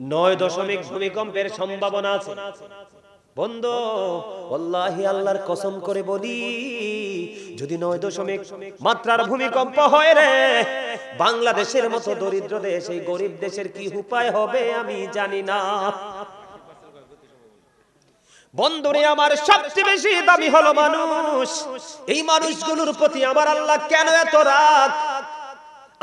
নয় দশমিক ভূমিকম্পের সম্ভাবনা আছে। বন্ধু আল্লাহি আল্লাহর কসম করে বলি, যদি নয় দশমিক মাত্রার ভূমিকম্প হয় রে, বাংলাদেশের মতো দরিদ্র দেশ, এই গরিব দেশের কি উপায় হবে আমি জানি না। বন্ধুরে, আমার সবচেয়ে বেশি দামি হলো মানুষ, এই মানুষগুলোর প্রতি আমার আল্লাহ কেন এত রাগ?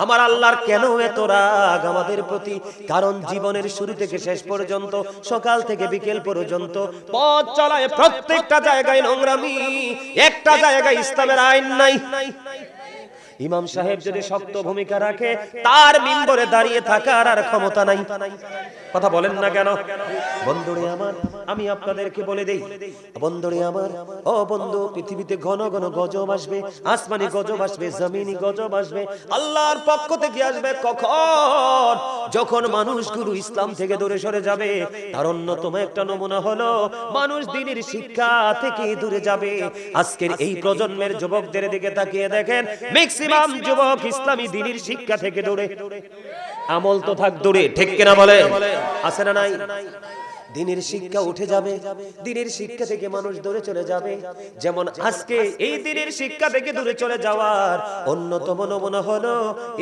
আমার আল্লাহর কেন এত রাগ আমাদের প্রতি? কারণ জীবনের শুরু থেকে শেষ পর্যন্ত, সকাল থেকে বিকেল পর্যন্ত পথ চলায় প্রত্যেকটা জায়গায় নোংরামি, একটা জায়গায় ইসলামের আইন নাই। ইমাম সাহেব যদি শক্ত ভূমিকা রাখে, তার মিম্বরে দাঁড়িয়ে থাকার আর ক্ষমতা নাই। কথা বলেন না কেন? বন্ধুরে আমার আমি আপনাদেরকে বলে দেই, বন্ধুরে আমার, ও বন্ধু, পৃথিবীতে ঘন ঘন গজব আসবে, আসমানি গজব আসবে, জমিনি গজব আসবে, আল্লাহর পক্ষ থেকে আসবে কখন? যখন মানুষগুলো ইসলাম থেকে দূরে সরে যাবে, তার অন্যতম একটা নমুনা হলো, মানুষ দিনের শিক্ষা থেকে দূরে যাবে। আজকের এই প্রজন্মের যুবকদের দিকে তাকিয়ে দেখেন ম্যাক্সিমাম যুবক ইসলামী দিনের শিক্ষা থেকে দূরে। আমল তো থাক দূরে, ঠিক কিনা বলে আছে না নাই? দিনের শিক্ষা উঠে যাবে দিনের শিক্ষা থেকে মানুষ দূরে চলে যাবে। যেমন আজকে এই দিনের শিক্ষা থেকে দূরে চলে যাওয়ার অন্যতম নমুনা হলো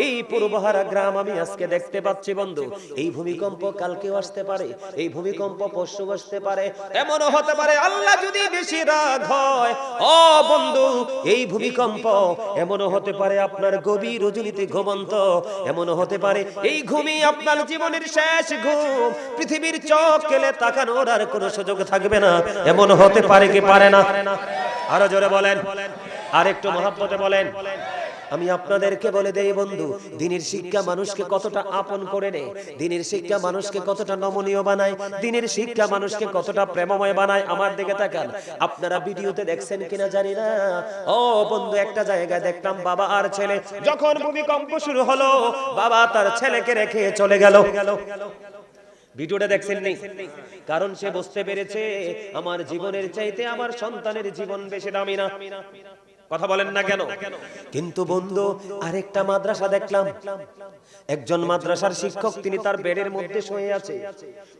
এই পূর্বহারা গ্রাম আমি আজকে দেখতে পাচ্ছি বন্ধু। এই ভূমিকম্প কালকেও আসতে পারে। এই ভূমিকম্প পরশু আসতে পারে। এমনও হতে পারে। আল্লাহ যদি বেশি রাগ হয় ও বন্ধু এই ভূমিকম্প। এমনও হতে পারে আপনার গভীর রজনীতে ঘুমন্ত। এমনও হতে পারে এই ঘুমই আপনার জীবনের শেষ ঘুম পৃথিবীর চোখ কেলে তাকানোর আর কোনো সুযোগ থাকবে না। এমন হতে পারে কি পারে না? আরও জোরে বলেন। আর একটু মহাব্বতে বলেন। আমি আপনাদেরকে বলে দেই বন্ধু, দিনের শিক্ষা মানুষকে কতটা আপন করে নেয়, দিনের শিক্ষা মানুষকে কতটা নমনীয় বানায়, দিনের শিক্ষা মানুষকে কতটা প্রেমময় বানায়, আমার দিকে তাকান। আপনারা ভিডিওতে দেখছেন কিনা জানি না। ও বন্ধু, একটা জায়গায় দেখলাম বাবা আর ছেলে। যখন ভূমিকম্প শুরু হলো, বাবা তার ছেলেকে রেখে চলে গেল। ভিডিওটা দেখছেন নেই কারণ সে বুঝতে পেরেছে, আমার জীবনের চাইতে আমার সন্তানের জীবন বেশি দামি না। কথা বলেন না কেন? কিন্তু বন্ধু, আরেকটা মাদ্রাসা দেখলাম। একজন মাদ্রাসার শিক্ষক তিনি তার বেডের মধ্যে শুয়ে আছে।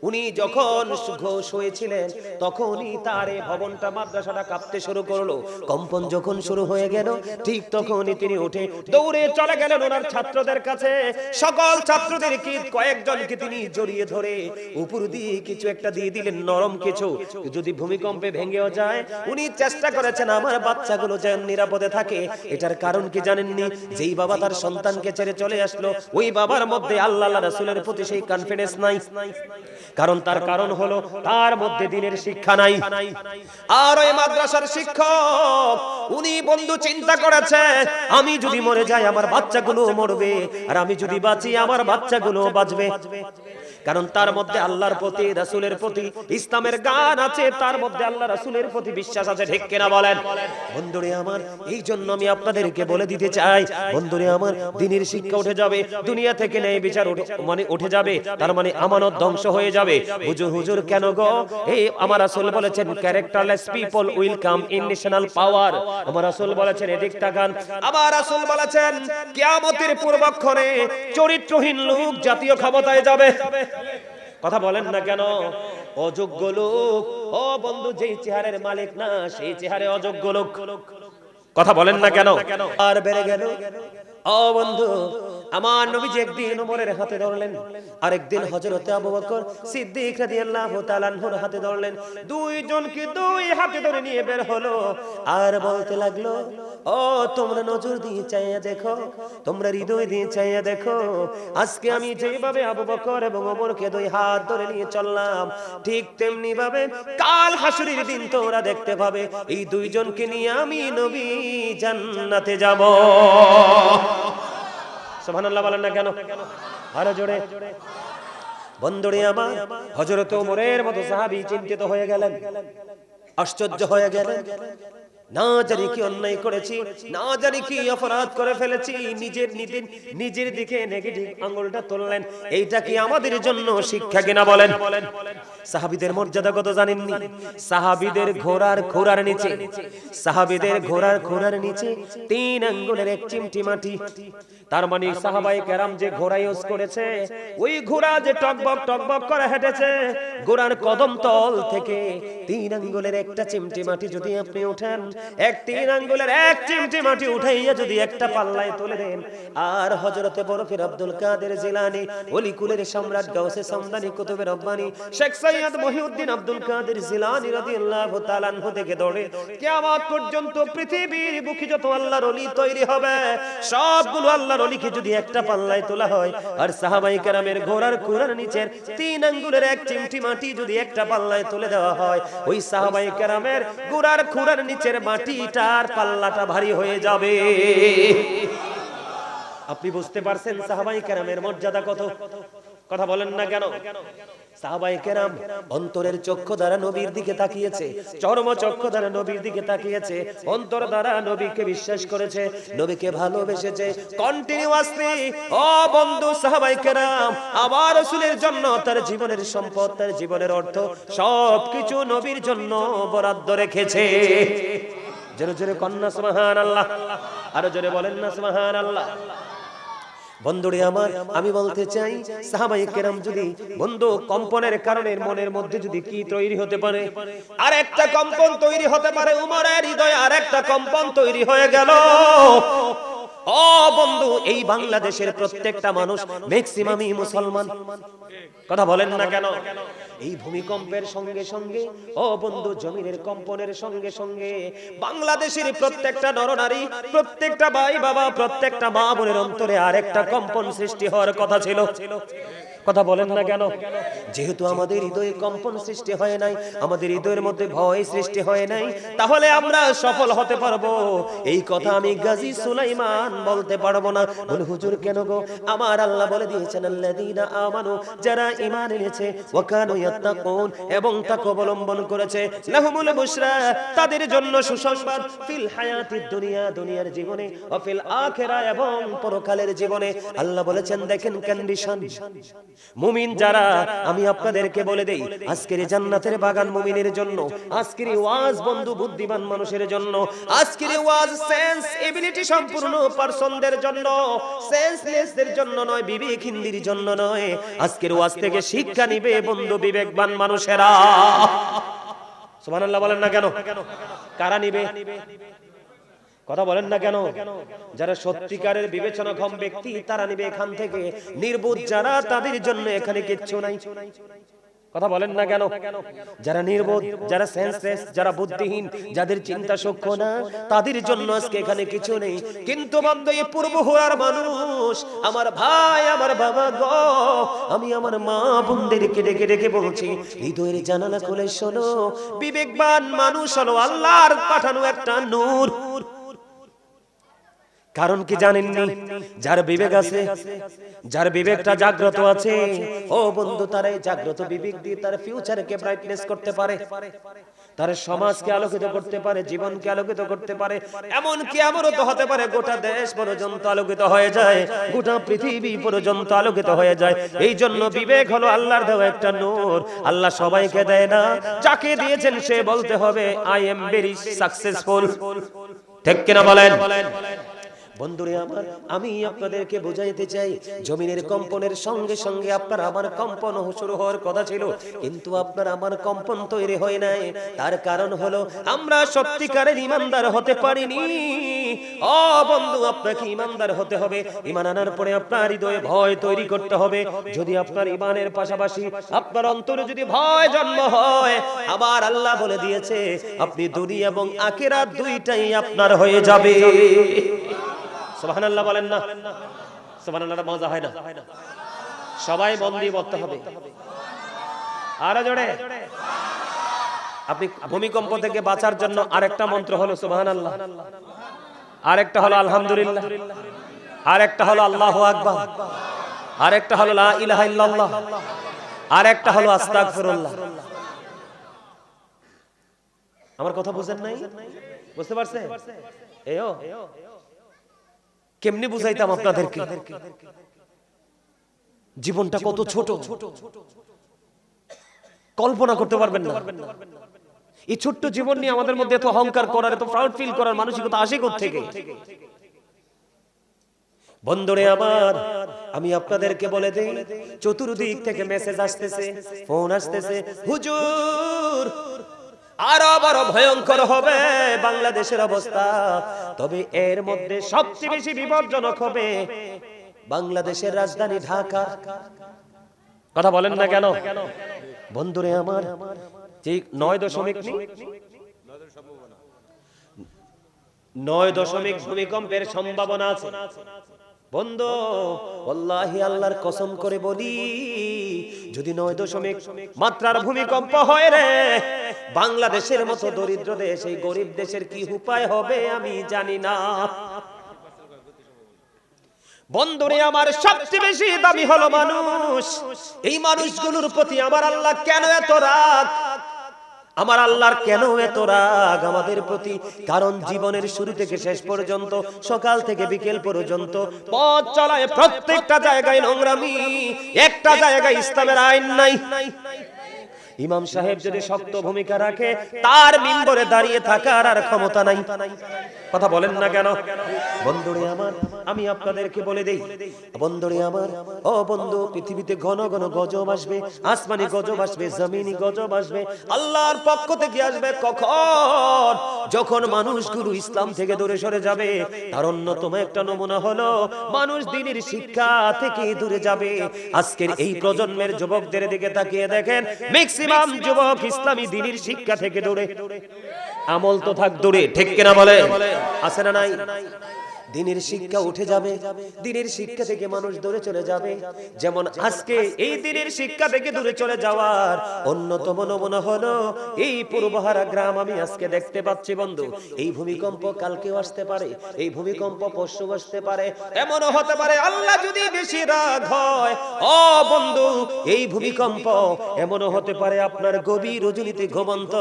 উনি যখন শুয়েছিলেন, তখনই তার এই ভবনটা মাদ্রাসাটা কাঁপতে শুরু করল। কম্পন যখন শুরু হয়ে গেল, ঠিক তখনই তিনি উঠে দৌড়ে চলে গেলেন ওনার ছাত্রদের কাছে। সকল ছাত্রদের কি কয়েকজনকে তিনি জড়িয়ে ধরে উপর দিয়ে কিছু একটা দিয়ে দিলেন, নরম কিছু। যদি ভূমিকম্পে ভেঙেও যায়, উনি চেষ্টা করেছেন, আমার বাচ্চাগুলো যেন নিরাপদে থাকে। এটার কারণ কি জানেননি? যেই বাবা তার সন্তানকে ছেড়ে চলে আসলো, ওই বাবার মধ্যে আল্লাহ রাসূলের প্রতি সেই কনফিডেন্স নাই। কারণ তার কারণ হলো তার মধ্যে দিনের শিক্ষা নাই। আর ওই মাদ্রাসার শিক্ষক, উনি বন্ধু চিন্তা করেছে, আমি যদি মরে যাই, আমার বাচ্চাগুলো মরবে, আর আমি যদি বাঁচি, আমার বাচ্চাগুলো বাঁচবে। কারণ তার মধ্যে আল্লাহর প্রতি, রাসূলের প্রতি ইসলামের গান আছে, তার মধ্যে আল্লাহ রাসূলের প্রতি বিশ্বাস আছে, ঠিক কিনা বলেন? বন্ধুরে আমার এই জন্য আমি আপনাদেরকে বলে দিতে চাই, বন্ধুরে আমার, দিনের শিক্ষা উঠে যাবে, দুনিয়া থেকে নেই বিচার মানে উঠে যাবে, তার মানে আমানত ধ্বংস হয়ে যাবে। হুজুর হুজুর, কেন গো? এই আমার রাসূল বলেছেন characterless people will come in national power আমার রাসূল বলেছেন, এদিক তাকান। আমার রাসূল বলেছেন, কিয়ামতের পূর্বক্ষণে চরিত্রহীন লোক জাতীয় ক্ষমতায় যাবে। কথা বলেন না কেন? অযোগ্য লোক। ও বন্ধু যেই চেহারের মালিক না সেই চেহারে অযোগ্য লোক। কথা বলেন না কেন? আর বেড়ে গেল। ও বন্ধু আমার নবীজি একদিন ওমরের হাতে ধরলেন। আরেকদিন হযরতে আবু বকর সিদ্দিক রাদিয়াল্লাহু তাআলা আনহুর হাতে ধরলেন। দুইজনকে দুই হাতে ধরে নিয়ে বের হলো। আর বলতে লাগল, ও, তোমরা নজর দিয়ে চাইয়া দেখো, তোমরা হৃদয় দিয়ে চাইয়া দেখো, আজকে আমি যেভাবে আবু বকর এবং ওমরকে দুই হাত ধরে নিয়ে চললাম, ঠিক তেমনি ভাবে কাল হাসুরির দিন তোমরা দেখতে পাবে, এই দুইজনকে নিয়ে আমি নবী জান্নাতে যাব। সুবহানাল্লাহ বলেন না কেন? আরও জোরে। বন্ধুরে আমার, হযরত ওমরের মতো সাহাবী চিন্তিত হয়ে গেলেন, আশ্চর্য হয়ে গেলেন। না জানি কি অন্যায় করেছি, না জানি কি অপরাধ করে ফেলেছি, নিজের নিজের নিজের দিকে নেগেটিভ আঙ্গুলটা তুললেন। এইটা কি আমাদের জন্য শিক্ষা কিনা বলেন? সাহাবিদের মর্যাদা কত জানেননি? সাহাবিদের ঘোড়ার ঘোড়ার নিচে, সাহাবিদের ঘোড়ার ঘোড়ার নিচে তিন আঙ্গুলের এক চিমটি মাটি। তার মানে সাহাবাই কেরাম যে ঘোড়া ইউজ করেছে, ওই ঘোড়া যে টকবক টকবক করে হেঁটেছে, ঘোড়ার কদম তল থেকে তিন আঙ্গুলের একটা চিমটি মাটি যদি আপনি উঠেন এক তিন আঙ্গুলের এক চিমটি মাটি উঠাইয়া যদি একটা পাল্লায় তুলে দেন। আর হজরতে বরফের আব্দুল কাদের জিলানি, অলিকুলের সম্রাট গাউসে সামদানি কুতুবের রব্বানি, শেখ সৈয়দ মহিউদ্দিন আব্দুল কাদের জিলানি রাদিয়াল্লাহু তাআলা আনহু থেকে ধরে কিয়ামত পর্যন্ত পৃথিবীর বুকে যত আল্লাহর ওলি তৈরি হবে, সবগুলো আল্লাহর ওলিকে যদি একটা পাল্লায় তোলা হয়, আর সাহাবাই কেরামের ঘোড়ার কুড়ার নিচের তিন আঙ্গুলের এক চিমটি মাটি যদি একটা পাল্লায় তুলে দেওয়া হয়, ওই সাহাবাই কেরামের ঘোড়ার খুড়ার নিচের মাটিটার পাল্লাটা ভারী হয়ে যাবে। আপনি বুঝতে পারছেন সাহাবাই কেরামের মর্যাদা কত? কথা বলেন না কেন? সাহাবাই কেরাম অন্তরের চক্ষু দ্বারা নবীর দিকে তাকিয়েছে, চরম চক্ষু দ্বারা নবীর দিকে তাকিয়েছে, অন্তর দ্বারা নবীকে বিশ্বাস করেছে, নবীকে ভালোবেসেছে। কন্টিনিউয়াসলি ও বন্ধু সাহাবাই কেরাম, আবার রাসূলের জন্য তার জীবনের সম্পদ, তার জীবনের অর্থ সবকিছু নবীর জন্য বরাদ্দ রেখেছে। জোরে জোরে কন্যা সুবহান আল্লাহ আরও জোরে বলেন না সুবহান আল্লাহ বন্ধুরে আমার, আমি বলতে চাই সাহাবাই কেরাম যদি বন্ধু কম্পনের কারণে মনের মধ্যে যদি কি তৈরি হতে পারে? আর একটা কম্পন তৈরি হতে পারে, উমরের হৃদয়ে আর একটা কম্পন তৈরি হয়ে গেল। ও বন্ধু, এই বাংলাদেশের প্রত্যেকটা মানুষ ম্যাক্সিমামই মুসলমান। কথা বলেন না কেন? এই ভূমিকম্পের সঙ্গে সঙ্গে, ও বন্ধু, জমিনের কম্পনের সঙ্গে সঙ্গে বাংলাদেশের প্রত্যেকটা নরনারী, প্রত্যেকটা ভাই বাবা প্রত্যেকটা মা বোনের অন্তরে আরেকটা কম্পন সৃষ্টি হওয়ার কথা ছিল। কথা বলেন না কেন? যেহেতু আমাদের হৃদয়ে কম্পন সৃষ্টি হয় নাই আমাদের হৃদয়ের মধ্যে ভয় সৃষ্টি হয় নাই তাহলে আমরা সফল হতে পারব। এই কথা আমি গাজী সুলাইমান বলতে পারব না। বলে হুজুর কেন গো? আমার আল্লাহ বলে দিয়েছেন আল্লাযীনা আমানু যারা ঈমান এনেছে ওয়া কানু ইয়াত্তাকুন এবং তাকওয়া অবলম্বন করেছে লাহুমুল বুশরা তাদের জন্য সুসংবাদ ফিল হায়াতিদ দুনিয়া দুনিয়ার জীবনে ও ফিল আখিরা এবং পরকালের জীবনে। আল্লাহ বলেছেন দেখেন কন্ডিশন মুমিন যারা, আমি আপনাদেরকে বলে দেই, আজকের জান্নাতের বাগান মুমিনের জন্য, আজকের ওয়াজ বন্ধু বুদ্ধিমান মানুষের জন্য, আজকের ওয়াজ সেন্স এবিলিটি সম্পূর্ণ পারসনদের জন্য সেন্সলেসদের জন্য নয় বিবেকহীনদের জন্য নয়। আজকের ওয়াজ থেকে শিক্ষা নিবে বন্ধু বিবেকবান মানুষেরা। সুবহানাল্লাহ বলেন না কেন? কারা নিবে? কথা বলেন না কেন? যারা সত্যিকারের বিবেচনাক্ষম ব্যক্তি, তারা নিবে এখান থেকে। নির্বোধ যারা, তাদের জন্য এখানে কিচ্ছু নাই। কথা বলেন না কেন? যারা নির্বোধ, যারা সেন্সলেস যারা বুদ্ধিহীন, যাদের চিন্তা সক্ষ না, তাদের জন্য আজকে এখানে কিছু নেই। কিন্তু বন্ধু এই পূর্ব হওয়ার মানুষ, আমার ভাই, আমার বাবা গো, আমি আমার মা বোনদেরকে ডেকে ডেকে বলছি, হৃদয়ের জানালা খুলে শোনো। বিবেকবান মানুষ হলো আল্লাহর পাঠানো একটা নূর। কারণ কি জানেননি? যার বিবেক আছে, যার বিবেকটা জাগ্রত আছে, ও বন্ধু, তার এই জাগ্রত বিবেক দিয়ে তার ফিউচারকে ব্রাইটনেস করতে পারে। তার সমাজকে আলোকিত করতে পারে, জীবনকে আলোকিত করতে পারে এমন কি এমনও তো হতে পারে, গোটা দেশ পর্যন্ত আলোকিত হয়ে যায়, গোটা পৃথিবী পর্যন্ত আলোকিত হয়ে যায়। এই জন্য বিবেক হলো আল্লাহর দেওয়া একটা নূর। আল্লাহ সবাইকে দেয় না, যাকে দিয়েছেন সে বলতে হবে আই এম ভেরি সাকসেসফুল ঠিক কিনা বলেন? বন্ধুরে আমার, আমি আপনাদেরকে বোঝাইতে চাই, জমিনের কম্পনের সঙ্গে সঙ্গে আপনার আমার কম্পন শুরু হওয়ার কথা ছিল, কিন্তু আপনার আমার কম্পন তৈরি হয় নাই। তার কারণ হলো, আমরা সত্যিকারের ইমানদার হতে পারিনি। ও বন্ধু, আপনাকে ইমানদার হতে হবে। ইমান আনার পরে আপনার হৃদয়ে ভয় তৈরি করতে হবে। যদি আপনার ইমানের পাশাপাশি আপনার অন্তরে যদি ভয় জন্ম হয়, আবার আল্লাহ বলে দিয়েছে, আপনি দুনিয়া এবং আখেরাত দুইটাই আপনার হয়ে যাবে। সুবহানাল্লাহ বলেন না। সুবহানাল্লাহ মজা হয় না। সবাই মন দিয়ে বলতে হবে। আরও জোরে। আপনি ভূমিকম্প থেকে বাঁচার জন্য আরেকটা মন্ত্র হলো সুবহানাল্লাহ। আরেকটা হলো আলহামদুলিল্লাহ। আরেকটা হলো আল্লাহু আকবার। আরেকটা হলো লা আরেকটা হলো আস্তাগফিরুল্লাহ। আমার কথা বুঝেন নাই? বুঝতে পারছেন এও কেমনি বুঝাইতাম আপনাদেরকে? জীবনটা কত ছোট। কল্পনা করতে পারবেন না। এই ছোট্ট জীবন নিয়ে আমাদের মধ্যে এত অহংকার করার এত প্রাউড ফিল করার মানসিকতা আসে থেকে বন্ধুরে আমার আমি আপনাদেরকে বলে দেই চতুর্দিক থেকে মেসেজ আসতেছে ফোন আসতেছে হুজুর! আরও বড় ভয়ঙ্কর হবে বাংলাদেশের অবস্থা। তবে এর মধ্যে সবচেয়ে বেশি বিপজ্জনক হবে বাংলাদেশের রাজধানী ঢাকা। কথা বলেন না কেন? বন্ধুরে আমার, যে নয় দশমিক নয় দশমিক ভূমিকম্পের সম্ভাবনা আছে। বন্ধু আল্লাহি আল্লাহর কসম করে বলি, যদি নয় দশমিক মাত্রার ভূমিকম্প হয় রে, বাংলাদেশের মতো দরিদ্র দেশ, এই গরিব দেশের কি উপায় হবে আমি জানি না। বন্ধুরে আমার সবচেয়ে বেশি দামি হলো মানুষ। এই মানুষগুলোর প্রতি আমার আল্লাহ কেন এত রাগ? আমার আল্লাহর কেন এত রাগ আমাদের প্রতি? কারণ জীবনের শুরু থেকে শেষ পর্যন্ত, সকাল থেকে বিকেল পর্যন্ত পথ চলায় প্রত্যেকটা জায়গায় নোংরামি, একটা জায়গায় ইসলামের আইন নাই। ইমাম সাহেব যদি শক্ত ভূমিকা রাখে, তার মিম্বরে দাঁড়িয়ে থাকার আর ক্ষমতা নাই। কথা বলেন না কেন? বন্ধুরে আমার আমি আপনাদেরকে বলে দেই, বন্ধুরে আমার, ও বন্ধু, পৃথিবীতে ঘন ঘন গজব আসবে, আসমানি গজব আসবে, জমিনি গজব আসবে, আল্লাহর পক্ষ থেকে আসবে কখন? যখন মানুষগুলো ইসলাম থেকে দূরে সরে যাবে, তার অন্যতম একটা নমুনা হলো, মানুষ দিনের শিক্ষা থেকে দূরে যাবে। আজকের এই প্রজন্মের যুবকদের দিকে তাকিয়ে দেখেন ম্যাক্সিমাম যুবক ইসলামী দিনের শিক্ষা থেকে দূরে। আমল তো থাক দূরে, ঠিক কিনা বলে আছে না নাই? দিনের শিক্ষা উঠে যাবে দিনের শিক্ষা থেকে মানুষ দূরে চলে যাবে। যেমন আজকে এই দিনের শিক্ষা থেকে দূরে চলে যাওয়ার অন্যতম নমুনা হলো এই পূর্বহারা গ্রাম আমি আজকে দেখতে পাচ্ছি বন্ধু। এই ভূমিকম্প কালকেও আসতে পারে। এই ভূমিকম্প পরশু আসতে পারে। এমনও হতে পারে। আল্লাহ যদি বেশি রাগ হয় ও বন্ধু এই ভূমিকম্প। এমনও হতে পারে আপনার গভীর রজনীতে ঘুমন্ত।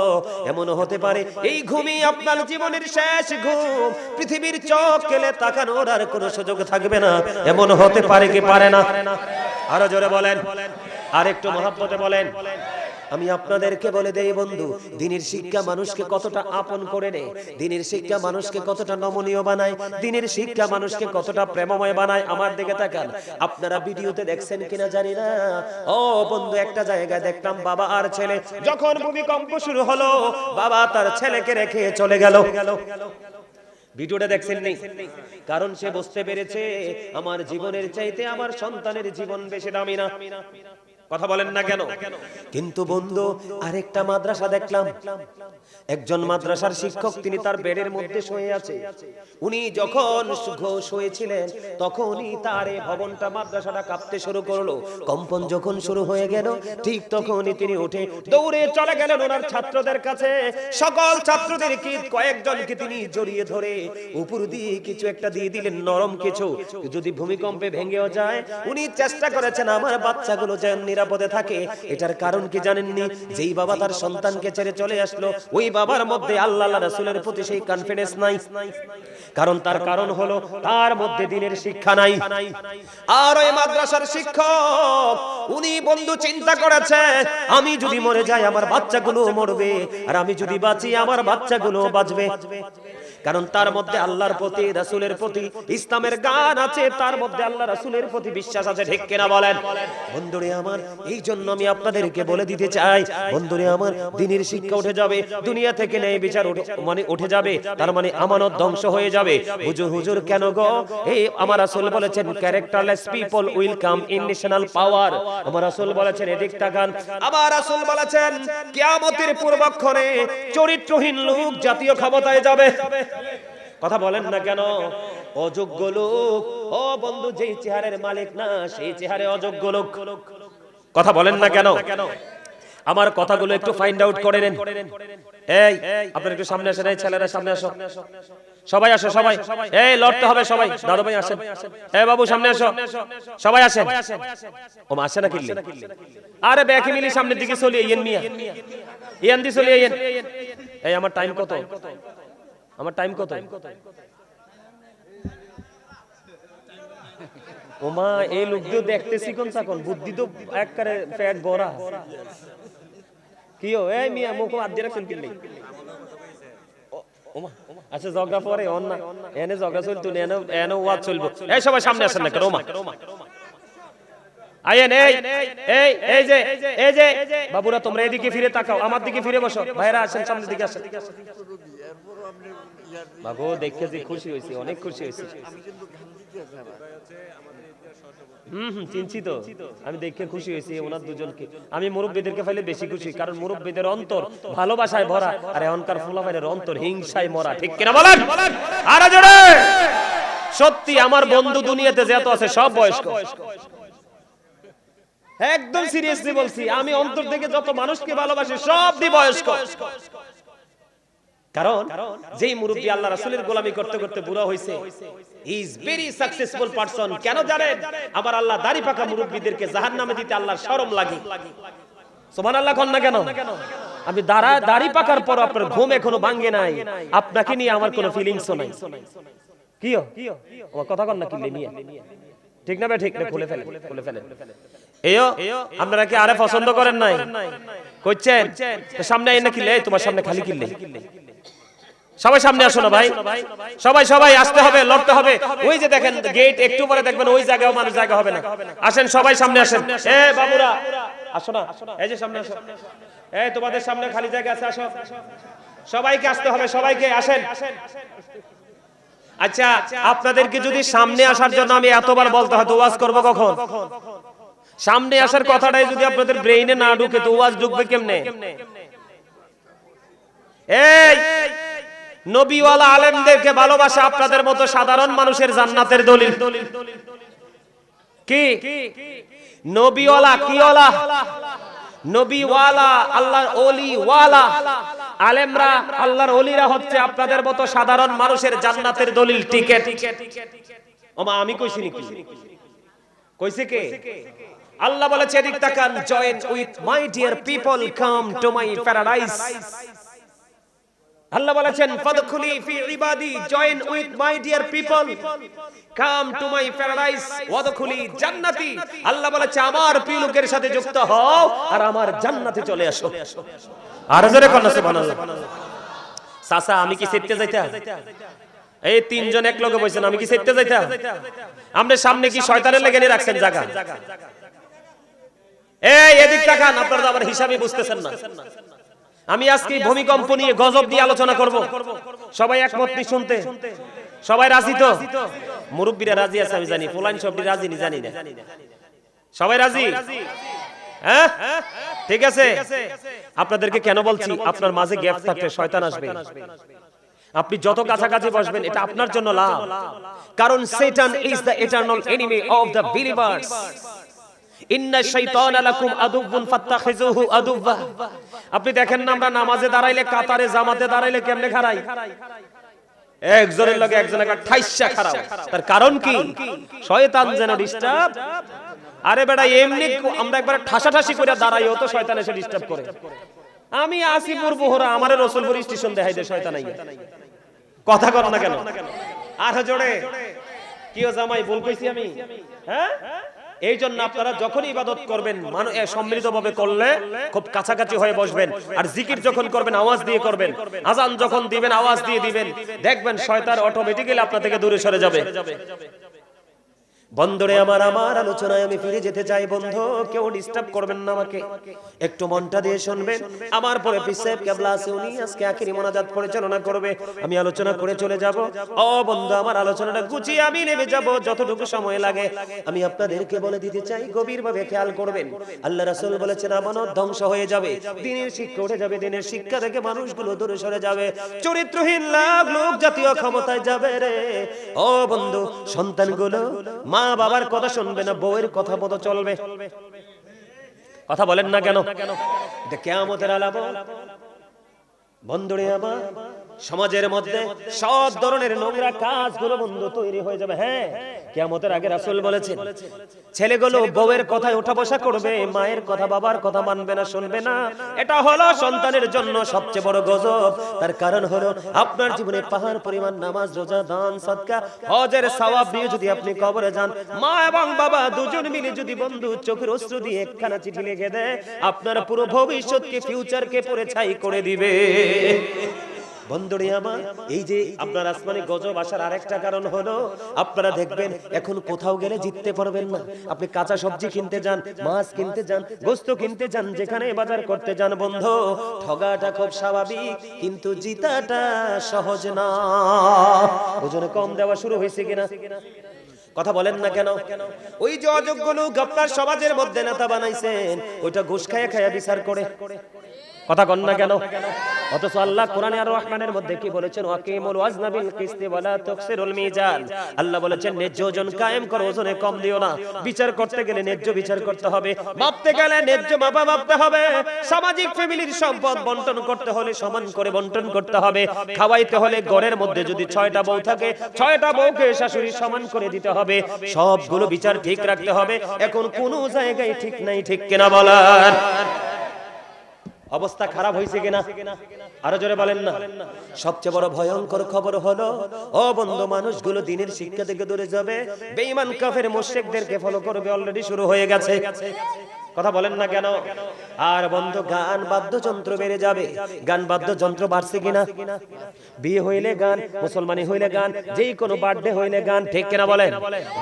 এমনও হতে পারে এই ঘুমই আপনার জীবনের শেষ ঘুম পৃথিবীর চোখ কেলে তাকানোর আর কোনো সুযোগ থাকবে না। এমন হতে পারে কি পারে না? আরও জোরে বলেন। আর একটু মহাব্বতে বলেন। আমি আপনাদেরকে বলে দেই বন্ধু, দিনের শিক্ষা মানুষকে কতটা আপন করে নেয়, দিনের শিক্ষা মানুষকে কতটা নমনীয় বানায়, দিনের শিক্ষা মানুষকে কতটা প্রেমময় বানায়, আমার দিকে তাকান। আপনারা ভিডিওতে দেখছেন কিনা জানি না। ও বন্ধু, একটা জায়গায় দেখলাম বাবা আর ছেলে। যখন ভূমিকম্প শুরু হলো, বাবা তার ছেলেকে রেখে চলে গেল। ভিডিওটা দেখছেন নেই কারণ সে বুঝতে পেরেছে, আমার জীবনের চাইতে আমার সন্তানের জীবন বেশি দামি না। কথা বলেন না কেন? কিন্তু বন্ধু, আরেকটা মাদ্রাসা দেখলাম। একজন মাদ্রাসার শিক্ষক, তিনি তার বেডের মধ্যে শুয়ে আছে। উনি যখন শুয়েছিলেন, তখনই তার এই ভবনটা, মাদ্রাসাটা কাঁপতে শুরু করল। কম্পন যখন শুরু হয়ে গেল, ঠিক তখনই তিনি উঠে দৌড়ে চলে গেলেন ওনার ছাত্রদের কাছে। সকল ছাত্রদের কি, কয়েকজনকে তিনি জড়িয়ে ধরে উপর দিয়ে কিছু একটা দিয়ে দিলেন, নরম কিছু। যদি ভূমিকম্পে ভেঙেও যায়, উনি চেষ্টা করেছেন, আমার বাচ্চাগুলো যেন নিরাপদে থাকে। এটার কারণ কি জানেননি? যেই বাবা তার সন্তানকে ছেড়ে চলে আসলো, ওই বাবার মধ্যে আল্লাহ রাসূলের প্রতি সেই কনফিডেন্স নাই। কারণ তার কারণ হলো তার মধ্যে দিনের শিক্ষা নাই। আর ওই মাদ্রাসার শিক্ষক, উনি বন্ধু চিন্তা করেছে, আমি যদি মরে যাই, আমার বাচ্চাগুলো মরবে, আর আমি যদি বাঁচি, আমার বাচ্চাগুলো বাঁচবে। কারণ তার মধ্যে আল্লাহর প্রতি, রাসূলের প্রতি ইসলামের গান আছে, তার মধ্যে আল্লাহ রাসূলের প্রতি বিশ্বাস আছে, ঠিক কিনা বলেন? বন্ধুরে আমার এই জন্য আমি আপনাদেরকে বলে দিতে চাই, বন্ধুরে আমার, দিনের শিক্ষা উঠে যাবে, দুনিয়া থেকে নেই বিচার মানে উঠে যাবে, তার মানে আমানত ধ্বংস হয়ে যাবে। হুজুর হুজুর, কেন গো? এই আমার রাসূল বলেছেন characterless people will come in national power আমার রাসূল বলেছেন, এদিক তাকান। আমার রাসূল বলেছেন, কিয়ামতের পূর্বক্ষণে চরিত্রহীন লোক জাতীয় ক্ষমতায় যাবে। কথা বলেন না কেন? অযোগ্য লোক। ও বন্ধু, যেই চেহারের মালিক না, সেই চেহারে অযোগ্য লোক। কথা বলেন না কেন? আমার কথাগুলো একটু ফাইন্ড আউট করে নেন। এই, আপনারা একটু সামনে আসেন। এই ছেলেরা, সামনে আসো। সবাই আসো, সবাই। এই, লড়তে হবে সবাই। দাদু ভাই আসেন। এই বাবু, সামনে আসো। সবাই আসেন। ও মা, আসে না কিল্লি? আরে ব্যাকি মিলি সামনের দিকে চলি, ইয়েন মিয়া। ইয়ান দি চলি, ইয়েন। এই, আমার টাইম কত? আমার টাইম কত? ওমা, এই লোক দিয়ে দেখতেছি কোন চাকন বুদ্ধি তো একবারে পেট ভরা। কি ও? এই মিয়া, মুখ হাত দিয়ে রাখছেন ওমা আচ্ছা জগা পরে, অন না। এনে জগা না এনে এনে ওয়াজ চলবো। এই সবাই সামনে আসেন না রোমা আয়েন এই এই এই যে এই যে, বাবুরা, তোমরা এদিকে ফিরে তাকাও, আমার দিকে ফিরে বসো। ভাইরা আসেন, সামনের দিকে আসেন। বাবু, দেখে যে খুশি হয়েছি, অনেক খুশি হয়েছি। চিনছি তো আমি দেখে খুশি হয়েছি ওনার দুজনকে। আমি মুরব্বীদেরকে ফাইলে বেশি খুশি, কারণ মুরব্বীদের অন্তর ভালোবাসায় ভরা, আর এখনকার অন্তর হিংসায় মরা, ঠিক কিনা বলেন? জোরে! সত্যি, আমার বন্ধু দুনিয়াতে যত আছে, সব বয়স্ক। একদম সিরিয়াসলি বলছি, আমি অন্তর থেকে যত মানুষকে ভালোবাসি সব বয়স্ক। কারণ যেই মুরব্বী আল্লাহ রাসূলের গোলামি করতে করতে বুড়া হইছে। ইজ ভেরি সাকসেসফুল পারসন কেন জানেন? আমার আল্লাহ দাড়ি পাকা মুরব্বীদেরকে জাহান্নামে দিতে আল্লাহর শরম লাগে। সুবহানাল্লাহ কোন না কেন? আমি দাঁড়া দাড়ি পাকার পর আপনার ঘুম এখনও ভাঙ্গে নাই। আপনাকে নিয়ে আমার কোনো ফিলিংসও নাই। কিও আমার কথা কন না নিয়ে? ঠিক না বে ঠিক? না খুলে ফেলেন। খুলে ফেলেন। এও আপনারা কি আরে পছন্দ করেন নাই? কইছেন সামনে আইনা এই তোমার সামনে খালি কিনলে সবাই সামনে আসো না ভাই। সবাই সবাই, আসতে হবে, লড়তে হবে। ওই যে দেখেন গেট একটু পরে দেখবেন ওই জায়গায় মানুষ জায়গা হবে না। আসেন, সবাই সামনে আসেন। এ, বাবুরা, আসো না। এই যে সামনে আসো। এই তোমাদের সামনে খালি জায়গা আছে, আসো। সবাইকে আসতে হবে, সবাইকে, আসেন। আচ্ছা আপনাদেরকে যদি সামনে আসার জন্য আমি এতবার বলতে হয়, তো ওয়াজ করব কখন? সামনে আসার কথাটাই যদি আপনাদের ব্রেইনে না ঢুকে, তো ওয়াজ ঢুকবে কেমনে? এই নবীওয়ালা আলেমদেরকে ভালোবাসা আপনাদের মতো সাধারণ মানুষের জান্নাতের দলিল। কি? নবীওয়ালা কিওয়ালা? নবীওয়ালা, আল্লাহর ওলি ওয়ালা আলেমরা আল্লাহর ওলিরা হচ্ছে আপনাদের মতো সাধারণ মানুষের জান্নাতের দলিল, টিকেট। ওমা, আমি কইছি নাকি? কইছে কে? আল্লাহ বলেছে, এদিক তাকান join with my dear people come to my paradise আল্লাহ বলেছেন, ফাদখুলি ফি ইবাদি join with my dear people come to my paradise ওয়াদখুলি জান্নাতি। আল্লাহ বলেছে, আমার প্রিয় লোকের সাথে যুক্ত হও আর আমার জান্নাতে চলে আসো। আর জোরে কন্যা সুবহানাল্লাহ। সাসা, আমি কি সেটতে যাইতা এই তিনজন এক লগে বসেন আমি কি সেটতে যাইতা আমরা সামনে কি শয়তানের লেগে নিয়ে রাখছেন জায়গা এই এদিক তাকান আপনারা তো আবার হিসাবে বুঝতেছেন না। আমি আজকে ভূমিকম্প নিয়ে গজব দিয়ে আলোচনা করব। সবাই একমত নি শুনতে? সবাই রাজি তো? মুরব্বীরা রাজি আছে আমি জানি ফুলান সবটি রাজি নি জানি না। সবাই রাজি? হ্যাঁ? ঠিক আছে। আপনাদেরকে কেন বলছি আপনার মাঝে গ্যাপ থাকলে শয়তান আসবে। আপনি যত কাছাকাছি বসবেন এটা আপনার জন্য লাভ। কারণ satan is the eternal enemy of the believers আপনি দেখেন না, আমরা নামাজে দাঁড়াইলে, কাতারে, জামাতে দাঁড়াইলে কেমনে খাড়াই? একজনের লগে একজন একটা ঠাইসা খাড়াও। তার কারণ কি? শয়তান যেন ডিস্টার্ব আরে বেটা, এমনি আমরা একবার ঠাসাঠাসি করে দাঁড়াই, ও তো শয়তান এসে ডিস্টার্ব করে। আমি আসিপুর বহরা আমারে রসুলপুর স্টেশন দেখাই দে শয়তান কথা কর না কেন? আর জোরে। কি জামাই, ভুল কইছি আমি? হ্যাঁ? এই জন্য আপনারা যখন ইবাদত করবেন সম্মিলিত ভাবে করলে খুব কাছাকাছি হয়ে বসবেন। আর জিকির যখন করবেন, আওয়াজ দিয়ে করবেন। আজান যখন দিবেন, আওয়াজ দিয়ে দিবেন। দেখবেন শয়তান অটোমেটিক্যালি আপনার থেকে দূরে সরে যাবে। বন্ধুরে আমার আমার আলোচনায় আমি ফিরে যেতে চাই, বন্ধু। কেউ ডিস্টার্ব করবেন না আমাকে। একটু মনটা দিয়ে শুনবেন। আমার পরে পিসেব কেবলা আছে, উনি আজকে আখিরি মোনাজাত পরিচালনা করবে। আমি আলোচনা করে চলে যাব। ও বন্ধু, আমার আলোচনাটা গুছিয়ে আমি নেমে যাব, যতটুকু সময় লাগে। আমি আপনাদেরকে বলে দিতে চাই, গভীরভাবে খেয়াল করবেন। আল্লাহ রাসূল বলেছেন, আমানত ধ্বংস হয়ে যাবে। দিনের শিক্ষা উঠে যাবে, দিনের শিক্ষা থেকে মানুষগুলো দূরে সরে যাবে। চরিত্রহীন লাভ লোক জাতীয় ক্ষমতায় যাবে রে। ও বন্ধু, সন্তানগুলো মা বাবার কথা শুনবে না, বউয়ের কথা মতো চলবে। কথা বলেন না কেন? এটা কেয়ামতের আলাপ বন্ধুরে আমার সমাজের মধ্যে সব ধরনের নোংরা কাজগুলো বন্ধু তৈরি হয়ে যাবে হ্যাঁ। কিয়ামতের আগে রাসূল বলেছেন, ছেলেগুলো বউয়ের কথায় ওঠা বসা করবে, মায়ের কথা, বাবার কথা মানবে না, শুনবে না। এটা হলো সন্তানের জন্য সবচেয়ে বড় গজব। তার কারণ হলো আপনার জীবনে পাহাড়, পরিমাণ নামাজ, রোজা, দান, সদকা, হজের সওয়াব নিয়ে যদি আপনি কবরে যান, মা এবং বাবা দুজন মিলে যদি বন্ধু চোখের অশ্রু দিয়ে একখানা চিঠি লিখে দেয়, আপনার পুরো ভবিষ্যৎকে ফিউচারকে পরে ছাই করে দিবে। বন্ধুরে আমার, এই যে আপনার আসমানে গজব আসার আরেকটা কারণ হলো, আপনারা দেখবেন এখন কোথাও গেলে জিততে পারবেন না। আপনি কাঁচা সবজি কিনতে যান, মাছ কিনতে যান, গোস্ত কিনতে যান, যেখানে বাজার করতে যান বন্ধু, ঠগাটা খুব স্বাভাবিক, কিন্তু জিতাটা সহজ না। ওজনে কম দেওয়া শুরু হয়েছে কিনা? কথা বলেন না কেন? ওই যে অযোগ্য লোক আপনার সমাজের মধ্যে নেতা বানাইছেন, ওইটা ঘুষ খায়া খায়া বিচার করে। কথা কন না কেন? অথচ আল্লাহ কোরআনে আর রহমানের মধ্যে কি বলেছেন? ওয়াকিমুল ওয়াজনা বিল কিসতি ওয়ালা তুকসিরুল মিজান। আল্লাহ বলেছেন, ন্যায্য ওজন কায়েম করো, ওজনে কম দিও না। বিচার করতে গেলে ন্যায্য বিচার করতে হবে। মাপতে গেলে ন্যায্য মাপা মাপতে হবে। সামাজিক ফ্যামিলির সম্পদ বন্টন করতে হলে সমান করে বন্টন করতে হবে। খাওয়াইতে হলে ঘরের মধ্যে যদি ছয়টা বউ থাকে, ছয়টা বউকে শাশুড়ি সমান করে দিতে হবে। সবগুলো বিচার ঠিক রাখতে হবে। এখন কোন জায়গায় ঠিক নাই, ঠিক কিনা বলার অবস্থা খারাপ হয়েছে কিনা? আরও জোরে বলেন না। সবচেয়ে বড় ভয়ঙ্কর খবর হলো, ও বন্ধু, মানুষগুলো দিনের শিক্ষা থেকে দূরে যাবে। বেঈমান কাফের মুশরিকদেরকে ফলো করবে অলরেডি শুরু হয়ে গেছে। কথা বলেন না কেন? আর বন্ধ, গান বাদ্যযন্ত্র বেড়ে যাবে। গান বাদ্যযন্ত্র বাড়ছে কিনা? বিয়ে হইলে গান, মুসলমানি হইলে গান, যেই কোনো বার্থডে হইলে গান, ঠিক কিনা বলেন?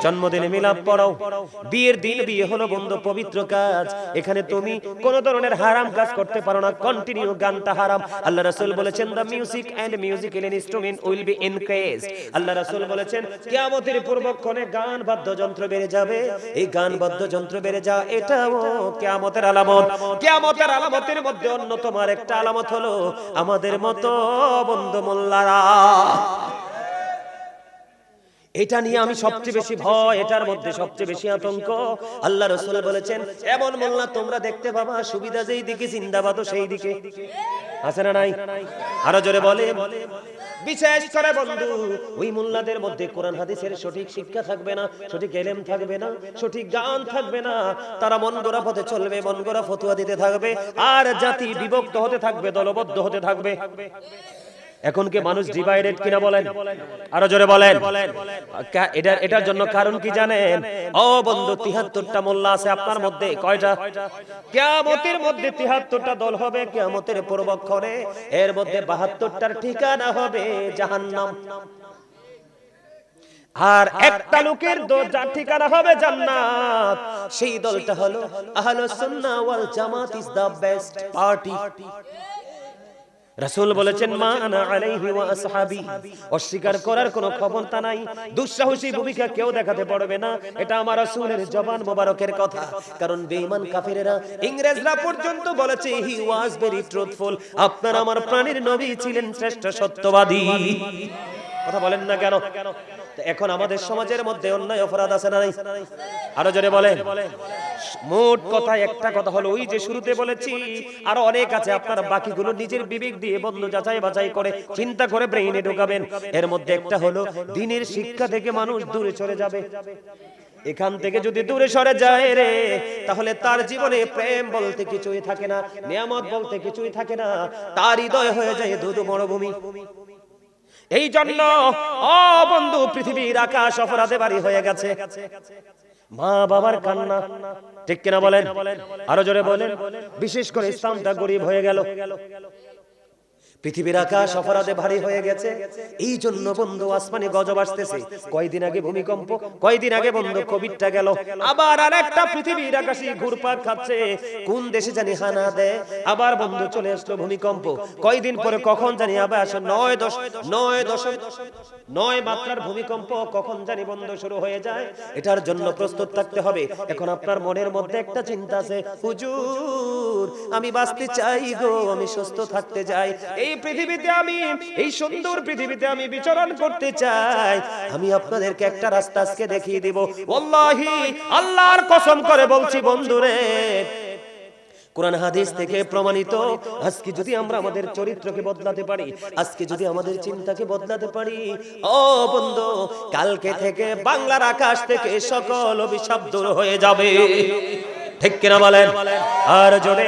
জন্মদিনে মিলাপ পড়াও। বিয়ের দিন বিয়ে হলো বন্ধু, পবিত্র কাজ। এখানে তুমি কোন ধরনের হারাম কাজ করতে পারো না কন্টিনিউ গানটা হারাম। আল্লাহ রাসূল বলেছেন the music and musical instrument will be increase আল্লাহ রাসূল বলেছেন, কিয়ামতের পূর্বক্ষণে গান বাদ্যযন্ত্র বেড়ে যাবে। এই গান বাদ্যযন্ত্র বেড়ে যা এটাও কিয়ামতের আলামত। কিয়ামতের আলামতের মধ্যে অন্যতম একটা আলামত হলো আমাদের মতো বন্ধু মোল্লারা। এটা নিয়ে আমি সবচেয়ে বেশি ভয়, এটার মধ্যে সবচেয়ে বেশি আতঙ্ক। আল্লাহ রসুল বলেছেন, এমন মোল্লা তোমরা দেখতে পাবা, সুবিধা যেই দিকে জিন্দাবাদও সেই দিকে আছে না নাই? আরও জোরে বলে বিশেষ করে বন্ধু। ওই মোল্লাদের মধ্যে কোরআন হাদিসের সঠিক শিক্ষা থাকবে না, সঠিক এলেম থাকবে না, সঠিক গান থাকবে না। তারা মন গোড়া পথে চলবে, মন গোরা ফতুয়া দিতে থাকবে। আর জাতি বিভক্ত হতে থাকবে, দলবদ্ধ হতে থাকবে। এখন কি মানুষ ডিভাইডেড কিনা বলেন? আরও জোরে বলেন। কা- এটার জন্য কারণ কি জানেন? ও বন্ধু তিহাত্তরটা মোল্লা আছে আপনার মধ্যে কয়টা? কেয়ামতের মধ্যে তিহাত্তরটা দল হবে কেয়ামতের পূর্বক্ষণে। এর মধ্যে বাহাত্তরটার ঠিকানা হবে জাহান্নাম। আর একটা লোকের যার ঠিকানা হবে জান্নাত সেই দলটা হলো আহলুস সুন্নাহ ওয়াল জামাত ইজ দা বেস্ট পার্টি। রাসূল বলেছেন, মা আনা আলাইহি ওয়া আসহাবি। অস্বীকার করার কোনো ক্ষমতা নাই। দুঃসাহসী ভূমিকা কেউ দেখাতে পারবে না। এটা আমার রাসূলের জবান মোবারকের কথা। কারণ বেঈমান কাফিরেরা ইংরেজরা পর্যন্ত বলেছে, হি ওয়াজ ভেরি ট্রুথফুল। আপনার আমার প্রাণীর নবী ছিলেন শ্রেষ্ঠ সত্যবাদী। কথা বলেন না কেন? এখন আমাদের সমাজের মধ্যে অন্যায় অপরাধ আছে না নাই? আরও জোরে বলেন। মোট কথা একটা কথা হলো ওই যে শুরুতে বলেছি আরও অনেক আছে আপনারা বাকিগুলো নিজের বিবেক দিয়ে বন্ধু যাচাই বাছাই করে চিন্তা করে ব্রেইনে ঢোকাবেন। এর মধ্যে একটা হলো দিনের শিক্ষা থেকে মানুষ দূরে চলে যাবে। এখান থেকে যদি দূরে সরে যায় রে তাহলে তার জীবনে প্রেম বলতে কিছুই থাকে না নিয়ামত বলতে কিছুই থাকে না তার হৃদয় হয়ে যায় দুধু মরুভূমি এই জন্য অ বন্ধু পৃথিবীর আকাশ অপরাধে বাড়ি হয়ে গেছে। মা বাবার কান্না। ঠিক কিনা বলেন? আরও জোরে বলেন? বিশেষ করে ইসলামটা গরিব হয়ে গেল। পৃথিবীর আকাশ অপরাধে ভারী হয়ে গেছে। এই জন্য বন্ধু, আসমানে গজব আসতেছে। কয়দিন আগে ভূমিকম্প, কয়দিন আগে বন্ধু, কোভিডটা গেল। আবার আর একটা পৃথিবীর আকাশে ঘুরপাক খাচ্ছে। কোন দেশে জানি হানা দেয়। আবার বন্ধু চলে আসলো ভূমিকম্প। কয়দিন পরে কখন জানি আবার আসো। নয় দশ নয় দশ নয় মাত্রার ভূমিকম্প কখন জানি বন্ধ শুরু হয়ে যায়। এটার জন্য প্রস্তুত থাকতে হবে। এখন আপনার মনের মধ্যে একটা চিন্তা আছে। হুজুর, আমি বাঁচতে চাই গো, আমি সুস্থ থাকতে চাই। এই পৃথিবীতে আমি, এই সুন্দর পৃথিবীতে আমি বিচরণ করতে চাই। আমি আপনাদেরকে একটা রাস্তা আজকে দেখিয়ে দিব। ওয়াল্লাহি, আল্লাহর কসম করে বলছি বন্ধুরে, কোরআন হাদিস থেকে প্রমাণিত, আজকে যদি আমরা আমাদের চরিত্রকে বদলাতে পারি, আজকে যদি আমাদের চিন্তাকে বদলাতে পারি, ও বন্ধু, কালকে থেকে বাংলার আকাশ থেকে সকল অভিশাপ দূর হয়ে যাবে। ঠিক কিনা বলেন? আর জোরে।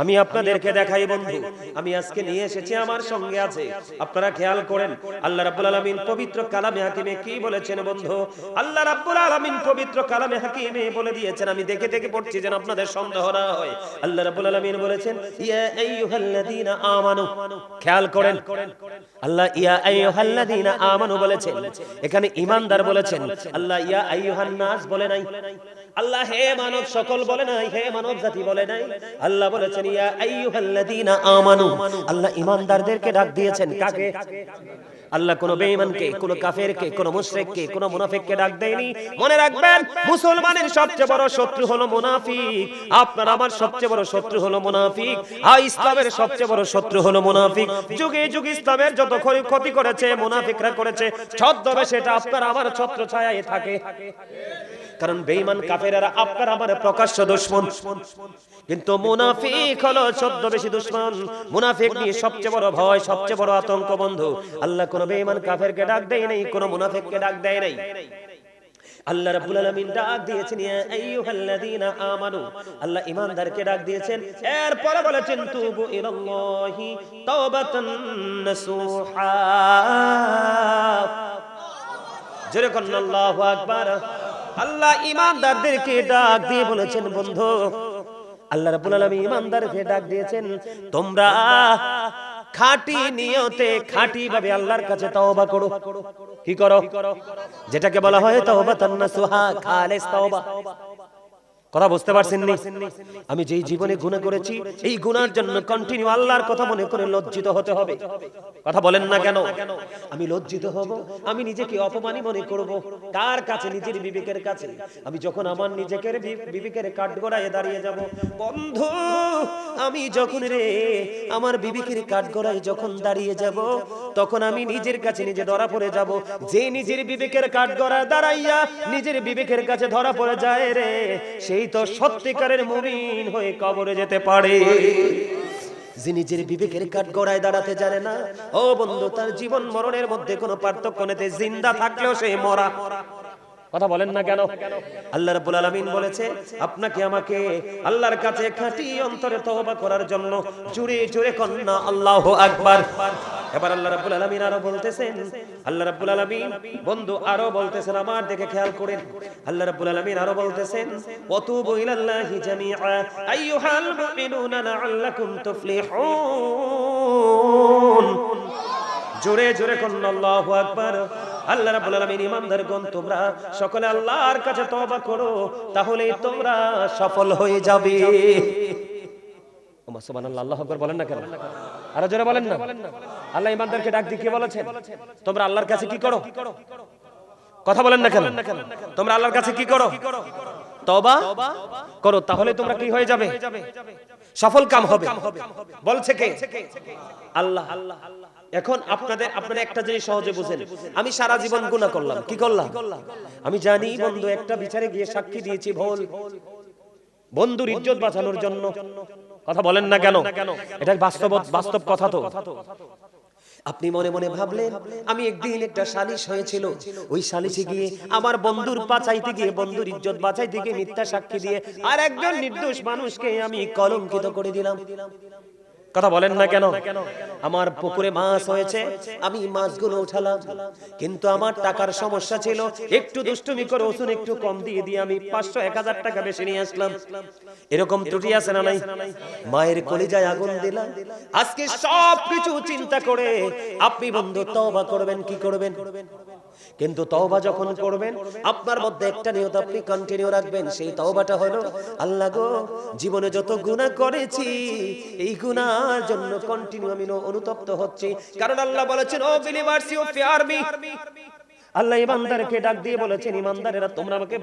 আমি আপনাদেরকে দেখাই, বন্ধু। আমি আজকে নিয়ে এসেছি আমার সঙ্গে আছে। আপনারা খেয়াল করেন, আল্লাহ রাব্বুল আলামিন পবিত্র কালামে হাকিমে কি বলেছেন, বন্ধু? আল্লাহ রাব্বুল আলামিন পবিত্র কালামে হাকিমে বলে দিয়েছেন, আমি দেখে দেখে পড়ছি যেন আপনাদের সন্দেহ না হয়। আল্লাহ রাব্বুল আলামিন বলেছেন, ইয়া আইয়ুহাল্লাযীনা আমানু। খেয়াল করেন, আল্লাহ ইয়া আইয়ুহাল্লাযীনা আমানু বলেছেন। এখানে ঈমানদার বলেছেন, আল্লাহ ইয়া আইয়ুহান নাস বলে নাই। আল্লাহ হে মানব, সকল বলে নাই, হে মানব জাতি বলে নাই। আল্লাহ বলেছেন, ইয়া আইয়ুহাল্লাযীনা আমানু। আল্লাহ ঈমানদারদেরকে ডাক দিয়েছেন, কাকে? আল্লাহ কোন বেঈমানকে, কোন কাফেরকে, কোন মুশরিককে, কোন মুনাফিককে ডাক দেয়নি। মনে রাখবেন, মুসলমানের সবচেয়ে বড় শত্রু হলো মুনাফিক। আপনার, আমার সবচেয়ে বড় শত্রু হলো মুনাফিক। আর ইসলামের সবচেয়ে বড় শত্রু হলো মুনাফিক। যুগে যুগে ইসলামের যত ক্ষতি- করেছে, মুনাফিকরা করেছে ছদ্মবে সেটা আপনার, আমার ছত্র ছায়ায় থাকে। কারণ বেঈমান কাফেরেরা আপনার আমার প্রকাশ্য দুশ্মন। কিন্তু মুনাফিক হলো সদ্য বেশি দুশ্মন। মুনাফিক নিয়ে সবচেয়ে বড় ভয়, সবচেয়ে বড় আতঙ্ক বন্ধু। আল্লাহ কোন বেঈমান কাফেরকে ডাক দেয় নাই, কোন মুনাফিককে ডাক দেয় নাই। আল্লাহ রাব্বুল আলামিন ডাক দিয়েছেন, ইয়া আইয়ুহাল্লাযীনা আমানু। আল্লাহ ঈমানদারকে ডাক দিয়েছেন, এরপরে বলেছেন তুবু ইলাল্লাহি তাওবাতান নাসুহা। জোরে কন্না, আল্লাহু আকবার। আল্লাহ ইমানদারদেরকে ডাক দিয়ে বলেছেন, বন্ধু, আল্লাহ রাব্বুল আলামিন ইমানদারকে ডাক দিয়েছেন, তোমরা খাঁটি নিয়তে খাঁটি ভাবে আল্লাহর কাছে তওবা করো। কি করো? যেটাকে বলা হয় তওবা তান্নাসুহা খালিস তওবা। কথা বুঝতে পারছেন নি আমি যেই জীবনে গুনাহ করেছি এই গুনার জন্য কন্টিনিউ আল্লাহর কথা মনে করে লজ্জিত হতে হবে। কথা বলেন না কেন? আমি লজ্জিত হব আমি নিজেকে অপমানী মনে করব। কার কাছে? নিজের বিবেকের কাছে। আমি যখন আমার নিজেকে বিবেকের কাঠগড়ায় দাঁড়িয়ে যাব। বন্ধু আমি যখন রে আমার বিবেকের কাঠগড়ায় যখন দাঁড়িয়ে যাব তখন আমি নিজের কাছে নিজে ধরা পড়ে যাব। যে নিজের বিবেকের কাঠগড়ায় দাঁড়াইয়া নিজের বিবেকের কাছে ধরা পড়ে যায় রে। সেই তো সত্যিকারের মুমিন হয়ে কবরে যেতে পারে। যে নিজের বিবেকের কাঠ গড়ায় দাঁড়াতে জানে না ও বন্ধু তার জীবন মরণের মধ্যে কোনো পার্থক্য নেতে জিন্দা থাকলেও সে মরা। কথা বলেন না কেন? আল্লাহ রাব্বুল আলামিন বলেছে, আপনাকে আমাকে আল্লাহর কাছে খাঁটি অন্তরে তওবা করার জন্য জুড়ে জুড়ে কন্না আল্লাহু আকবার। এবার আল্লাহ রাব্বুল আলামিন আরও বলতেছেন, আল্লাহ রাব্বুল আলামিন বন্ধু আরও বলতেছেন, আমার দিকে খেয়াল করেন। আল্লাহ রাব্বুল আলামিন আরও বলতেছেন, ওয়াতুবু ইলাল্লাহি জামিআ, আইয়ুহাল মুমিনুনা লাআল্লাকুম তুফলিহুন। জোরে জোরে কন্না আল্লাহু আকবার। আল্লাহ রাব্বুল আলামিন ইমানদারগণ তোমরা সকলে আল্লাহর কাছে তওবা করো তাহলে তোমরা সফল হয়ে যাবে। সুবহানাল্লাহ, আল্লাহু আকবার বলেন না কেন? আরও জোরে বলেন না। আল্লাহ ইমানদারকে ডাক দিয়ে কি বলেছেন? তোমরা আল্লাহর কাছে কি করো? কথা বলেন না কেন? তোমরা আল্লাহর কাছে কি করো? তওবা করো তাহলে তোমরা কি হয়ে যাবে? সফল কাম হবে। বলছে কে? আল্লাহ আল্লাহ আল্লাহ। এখন আপনাদের আপনারা একটা জিনিস সহজে বুঝেন। আমি সারা জীবন গুনাহ করলাম। কি করলাম। আমি জানি বন্ধু একটা বিচারে গিয়ে সাক্ষী দিয়েছি ভুল। বন্ধুর ইজ্জত বাঁচানোর জন্য। কথা বলেন না কেন? এটা বাস্তব বাস্তব কথা তো। আপনি মনে মনে ভাবলেন আমি একদিন একটা সালিশ হয়েছিল। ওই সালিশে গিয়ে আমার বন্ধুর বাঁচাইতে গিয়ে বন্ধুর ইজ্জত বাঁচাইতে গিয়ে মিথ্যা সাক্ষী দিয়ে আর একজন নির্দোষ মানুষকে আমি কলঙ্কিত করে দিলাম। কথা বলেন না কেন? আমার পুকুরে মাছ হয়েছে আমি মাছগুলো উঠালাম। কিন্তু আমার টাকার সমস্যা ছিল একটু দুষ্টুমি করে ওষুধ একটু কম দিয়ে দিয়ে আমি পাঁচশো এক হাজার টাকা বেশি নিয়ে আসলাম। এরকম ত্রুটি আছে না নাই? মায়ের কলিজায় আগুন দিলাম। আজকে সব কিছু চিন্তা করে আপনি বন্ধু তওবা করবেন? কি করবেন? কিন্তু তওবা যখন করবেন, আপনার মধ্যে একটা নিয়ত আপনি কন্টিনিউ রাখবেন, সেই তওবাটা হলো, আল্লাহ গো, জীবনে যত গুনাহ করেছি, এই গুনাহর জন্য কন্টিনিউ আমি অনুতপ্ত হচ্ছি। কারণ আল্লাহ বলেছেন, O believers you fear me. আল্লাহ ইমানদারকে ডাক দিয়ে বলেছেন, ইমানদারেরা, তোমরা আমাকে